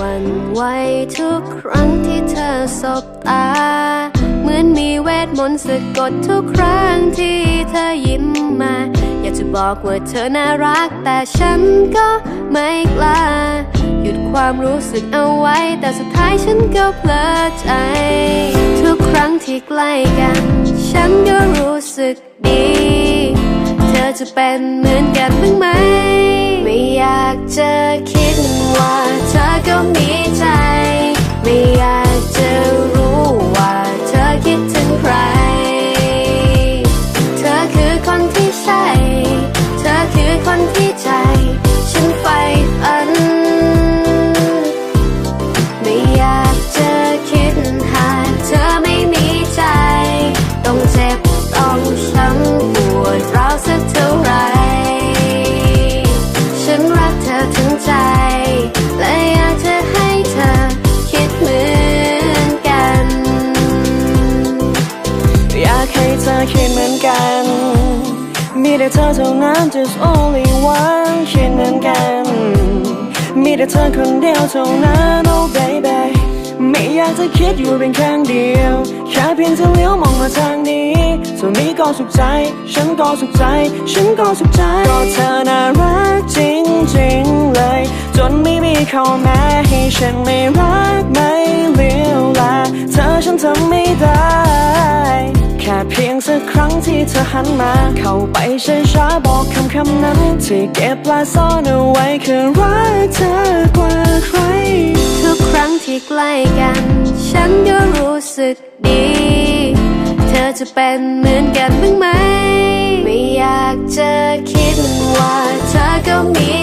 วันไหวทุกครั้งที่เธอสบตา เหมือนมีเวทมนต์สะกดทุกครั้งที่เธอยิ้มมา อยากจะบอกว่าเธอน่ารัก แต่ฉันก็ไม่กล้า หยุดความรู้สึกเอาไว้ แต่สุดท้ายฉันก็เพลิดใจ ทุกครั้งที่ใกล้กัน ฉันก็รู้สึกดี เธอจะเป็นเหมือนกันบ้างไหม ไม่อยากจะคิดว่าเธอก็มี ฉันรักเธอถึงใจ และอยากจะให้เธอคิดเหมือนกัน อยากให้เธอคิดเหมือนกัน มีแต่เธอเท่านั้น just only one คิดเหมือนกัน มีแต่เธอคนเดียวเท่านั้น oh baby ไม่อยากจะคิดอยู่เป็นครั้งเดียว แค่เพียงเธอเลี้ยวมองมาทางนี้เท่านี้ก็สุขใจ ฉันก็สุขใจ ฉันก็สุขใจ ก็เธอน่ารักจริง นไม่มีข้อแม้ให้ฉันไม่รักไม่เลี้ยวแลเธอฉันทำไม่ได้ แค่เพียงสักครั้งที่เธอหันมา เข้าไปช้าๆบอกคำคำนั้น ที่เก็บและซ่อนเอาไว้คือรักเธอกว่าใคร ทุกครั้งที่ใกล้กัน ฉันก็รู้สึกดี เธอจะเป็นเหมือนกันบ้างไหม ไม่อยากจะคิดว่าเธอก็มี